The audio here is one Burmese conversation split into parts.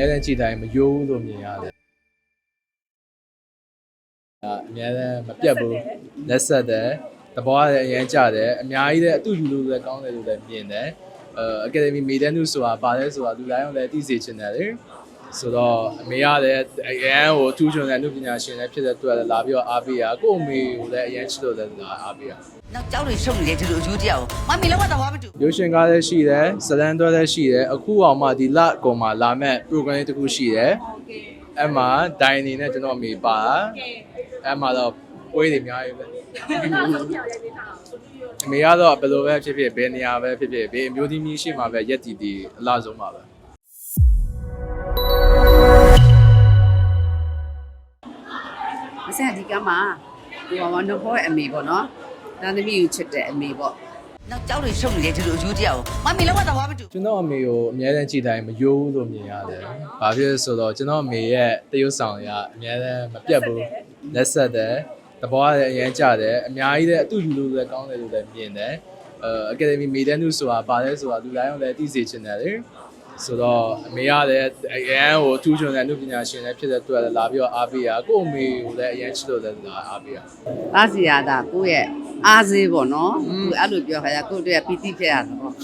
များတမ်းကြည့်တိုင်းမယိုးဘူးလို့မြင်ရတယ်အာအများတမ်းမပြတ်ဘူးလက်ဆက်တယ်သဘောရတဲ့အရင်ကြတယ်အများကြီးလည်းအတူယူလို့လည်းကောင်းတယ်လို့လည်းမြင်တယ်အဲအကယ်ဒမီမေဒန်နုဆိုတာပါတယ်ဆိုတာလူတိုင်းလည်းသိစေချင်တယ်လေ ဆိုတော့အမေရလည်းအရန်ကိုထူးချွန်တဲ့အမှုပညာရှင်လည်းဖြစ်တဲ့အတွက်လည်းလာပြီးတော့အားပေးရကို့အမေကိုလည်းအရန်ချစ်လို့လည်းလာအားပေးရနောက်ကြောက်တွေရှုပ်နေတယ်ဒီလိုအယူတရားကိုမမီလောက်တော့ဘာမတူရုပ်ရှင်ကားလည်းရှိတယ်ဇလန်တွဲလည်းရှိတယ်အခုအောင်မှဒီလကောင်မှလာမဲ့ program လေးတစ်ခုရှိတယ်အဲ့မှာဒိုင်နေနဲ့ကျွန်တော်အမေပါအဲ့မှာတော့ပွဲတွေအများကြီးပဲအမေကတော့ဘယ်လိုပဲဖြစ်ဖြစ်ဘယ်နေရာပဲဖြစ်ဖြစ်ဘယ်အမျိုးသမီးရှိမှပဲရက်တီတီအလားဆုံးပါပဲ မဆက်ဒီကမှာဟိုဘာမနှဖို့အမေပေါ့နော်တန်သမီးကိုချစ်တဲ့အမေပေါ့နောက်ကြောက်တွေရှုပ်နေတယ်ဒီလိုအယူတရားကိုမမီလောက်တော့ဘာမတူကျွန်တော်အမေကိုအများတန်းကြည့်တိုင်းမယိုးဘူးလို့မြင်ရတယ်။ဘာဖြစ်လဲဆိုတော့ကျွန်တော်အမေရဲ့တရုပ်ဆောင်ရအများတန်းမပြတ်ဘူး။လက်ဆက်တယ်သဘောရတဲ့အရင်ကြတယ်အများကြီးလည်းအတူယူလို့လည်းကောင်းတယ်လို့လည်းမြင်တယ်။အဲအကယ်ဒမီမေဒန်နုဆိုတာပါတယ်ဆိုတာလူတိုင်းလည်းသိစေချင်တယ်လေ။ ဆိုတော့အမေကလည်းအရန်ကိုထူးချွန်တဲ့အမှုပညာရှင်လည်းဖြစ်တဲ့အတွက်လည်းလာပြီးတော့အားပေးရကို့အမေကိုလည်းအရန်ချစ်လို့လည်းလာအားပေးရသားစီရတာကိုယ့်ရဲ့အားစေးပေါ့နော်သူအဲ့လိုပြောခါရကိုယ့်တို့ရဲ့ပီတိဖြစ်ရတာပေါ့ဟ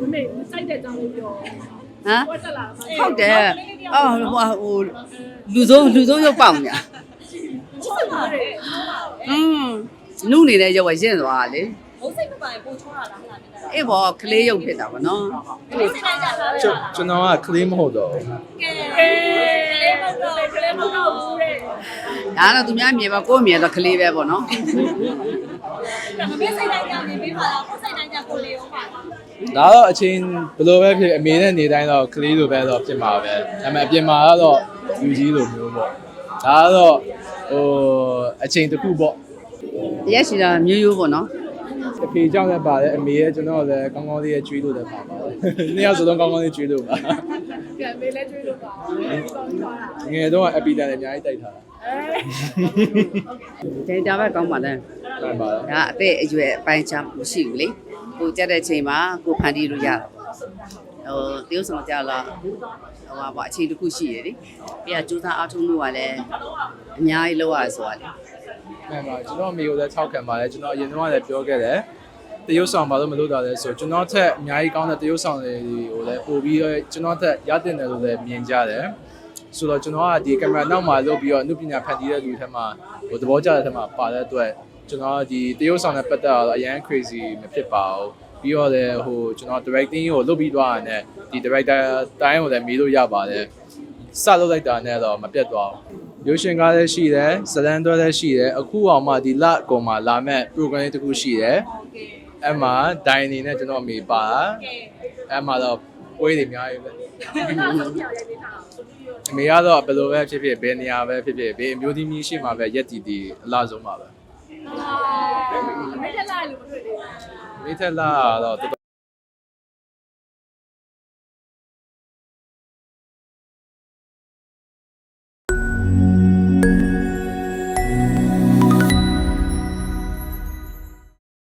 ဝမေစိုက်တဲ့ကြောင်းလေးပြောမ်ဟောတက်လာပါဟုတ်တယ်အော်ဟိုဟိုလူဆုံးလူဆုံးရုပ်ပေါက်ညာချစ်ပါတယ်อืมနုနေတဲ့ရုပ်ကရင့်သွားတာလေဘုတ်စိတ်မပိုင်ပို့ချောတာလားဟလာမြင်တာ အေးဘောကလေးရုပ်ဖြစ်တာပေါ့နော်ဒီစိတ်တိုင်းကြတာလားကျွန်ကျွန်တော်ကကလေးမဟုတ်တော့ဘူးကဲလေးမတော့ကလေးမတော့ဘူးတဲ့ဒါတော့သူများမြင်ပါကိုယ့်မြင်တော့ကလေးပဲပေါ့နော်မမေစိတ်တိုင်းကြနေပြီးပါလားကိုစိတ်တိုင်းကြကိုလေးအောင်ပါလားဒါတော့အချင်းဘယ်လိုပဲဖြစ်အမေနဲ့နေတိုင်းတော့ကလေးလိုပဲတော့ဖြစ်မှာပဲဒါပေမဲ့အပြင်မှာကတော့ယူကြီးလိုမျိုးပေါ့ဒါကတော့ဟိုအချင်းတစ်ခုပေါ့ရက်ရှိတာမျိုးရိုးပေါ့နော် အဖေကြောင့်လည်းပါတယ်အမေရဲ့ကျွန်တော်လည်းကောင်းကောင်းလေးရဲ့ကျွေးလို့လည်းပါပါတယ်နှစ်ယောက်စလုံးကောင်းကောင်းလေးကျွေးလို့ပါကဲမေလည်းကျွေးလို့ပါဒီကောင်းချောတာငယ်တော့အပီတန်လည်းအများကြီးတိုက်ထားတာအဲဒေတာပဲကောင်းပါလားမှန်ပါတယ်ဒါအသက်အရွယ်အပိုင်းချမ်းမရှိဘူးလေကိုကြက်တဲ့ချိန်မှာကိုဖန်တီးလို့ရတာပေါ့ဟိုတရုပ်ဆောင်ကြလားဟိုဟာပေါ့အချိန်တစ်ခုရှိရလေပြီးတော့စူးစမ်းအားထုတ်မှုကလည်းအများကြီးလောက်ရဆိုတာလေ မှန်ပါကျွန်တော်အမေကိုလည်းထောက်ခံပါတယ်ကျွန်တော်အရင်တော့လည်းပြောခဲ့တယ်တရုပ်ဆောင်ဘာလို့မလုပ်တာလဲဆိုကျွန်တော်ထက်အများကြီးကောင်းတဲ့တရုပ်ဆောင်တွေကိုလည်းပို့ပြီးတော့ကျွန်တော်ထက်ရတင်တယ်လို့လည်းမြင်ကြတယ်ဆိုတော့ကျွန်တော်ကဒီကင်မရာနောက်မှာလုပ်ပြီးတော့အနုပညာဖန်တီးတဲ့လူထဲမှာဟိုသဘောကျတဲ့ထဲမှာပါတဲ့အတွက်ကျွန်တော်ဒီတရုပ်ဆောင်နဲ့ပတ်သက်တော့အရန် crazy မဖြစ်ပါဘူးပြီးတော့လည်းဟိုကျွန်တော် directing ကိုလုပ်ပြီးသွားတာနဲ့ဒီ director တိုင်းကိုလည်းမေးလို့ရပါတယ်စလုပ်လိုက်တာနဲ့တော့မပြတ်သွားဘူး ရုပ်ရှင်ကားလည်းရှိတယ်ဇလန်တွဲလည်းရှိတယ်အခုအောင်မှဒီလကောင်မှလာမဲ့ program လေးတစ်ခုရှိတယ်အဲ့မှာဒိုင်နေနဲ့ကျွန်တော်အမေပါအဲ့မှာတော့ပွဲတွေအများကြီးပဲအမေကတော့ဘယ်လိုပဲဖြစ်ဖြစ်ဘယ်နေရာပဲဖြစ်ဖြစ်ဘယ်အမျိုးသမီးရှိမှပဲရက်တီတီအလားဆုံးပါပဲမေတက်လာလို့မတွေ့သေးဘူးမိထက်လာတော့တော်